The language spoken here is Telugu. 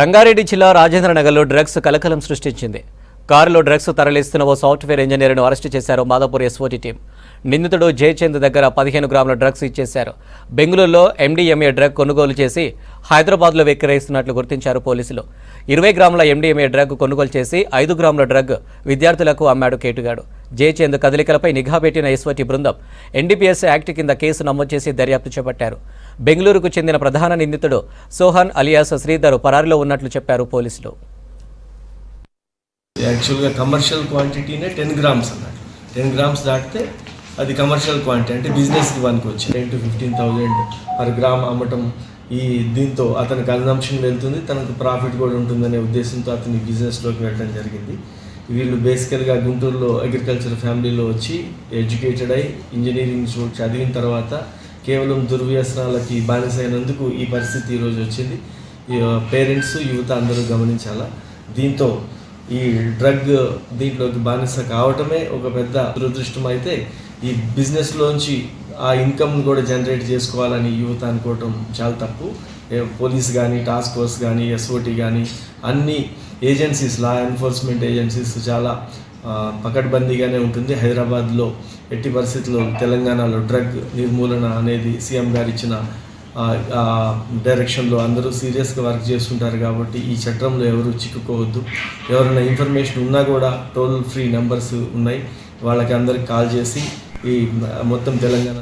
రంగారెడ్డి జిల్లా రాజేంద్ర నగర్లో డ్రగ్స్ కలకలం సృష్టించింది. కారులో డ్రగ్స్ తరలిస్తున్న ఓ సాఫ్ట్వేర్ ఇంజనీర్ను అరెస్టు చేశారు మాదాపూర్ ఎస్ఓటీ టీం. నిందితుడు జయచంద్ దగ్గర పదిహేను గ్రాముల డ్రగ్స్ ఇచ్చేశారు. బెంగళూరులో ఎండీఎంఏ డ్రగ్ కొనుగోలు చేసి హైదరాబాద్లో విక్రయిస్తున్నట్లు గుర్తించారు పోలీసులు. ఇరవై గ్రాముల ఎండీఎంఏ డ్రగ్ కొనుగోలు చేసి ఐదు గ్రాముల డ్రగ్ విద్యార్థులకు అమ్మాడు కేటుగాడు. జయచంద్ కదలికలపై నిఘా పెట్టిన ఎస్వటి బృందం ఎన్డీపీఎస్ యాక్ట్ కింద కేసు నమోదు చేసి దర్యాప్తు చేపట్టారు. బెంగళూరుకు చెందిన ప్రధాన నిందితుడు సోహన్ అలియాస్ శ్రీధర్ పరారిలో ఉన్నట్లు చెప్పారు పోలీసులు. యాక్చువల్గా కమర్షియల్ క్వాంటిటీనే టెన్ గ్రామ్స్ అన్నట్టు టెన్ గ్రామ్స్ దాటితే అది కమర్షియల్ క్వాంటిటీ అంటే బిజినెస్కి వన్కి వచ్చి ten to fifteen thousand per gram అమ్మటం ఈ దీంతో అతని కన్జంప్షన్ వెళ్తుంది తనకు ప్రాఫిట్ కూడా ఉంటుందనే ఉద్దేశంతో అతని బిజినెస్లోకి వెళ్ళడం జరిగింది. వీళ్ళు బేసికల్గా గుంటూరులో అగ్రికల్చర్ ఫ్యామిలీలో వచ్చి ఎడ్యుకేటెడ్ అయి ఇంజనీరింగ్ చదివిన తర్వాత కేవలం దుర్వ్యసనాలకి బానిసైనందుకు ఈ పరిస్థితి ఈరోజు వచ్చింది. పేరెంట్స్ యువత అందరూ గమనించాలా? దీంతో ఈ డ్రగ్ దీంట్లోకి బానిస కావటమే ఒక పెద్ద దురదృష్టం అయితే ఈ బిజినెస్లోంచి ఆ ఇన్కమ్ కూడా జనరేట్ చేసుకోవాలని యువత అనుకోవటం చాలా తప్పు. పోలీస్ కానీ టాస్క్ ఫోర్స్ కానీ ఎస్ఓటి కానీ అన్నీ ఏజెన్సీస్ లా ఎన్ఫోర్స్మెంట్ ఏజెన్సీస్ చాలా పకడ్బందీగానే ఉంటుంది. హైదరాబాద్లో ఎట్టి పరిస్థితుల్లో తెలంగాణలో డ్రగ్ నిర్మూలన అనేది సీఎం గారు ఇచ్చిన డైరెక్షన్లో అందరూ సీరియస్గా వర్క్ చేస్తుంటారు కాబట్టి ఈ చట్టంలో ఎవరు చిక్కుకోవద్దు. ఎవరైనా ఇన్ఫర్మేషన్ ఉన్నా కూడా టోల్ ఫ్రీ నెంబర్స్ ఉన్నాయి. వాళ్ళకి అందరికి కాల్ చేసి ఈ మొత్తం తెలంగాణ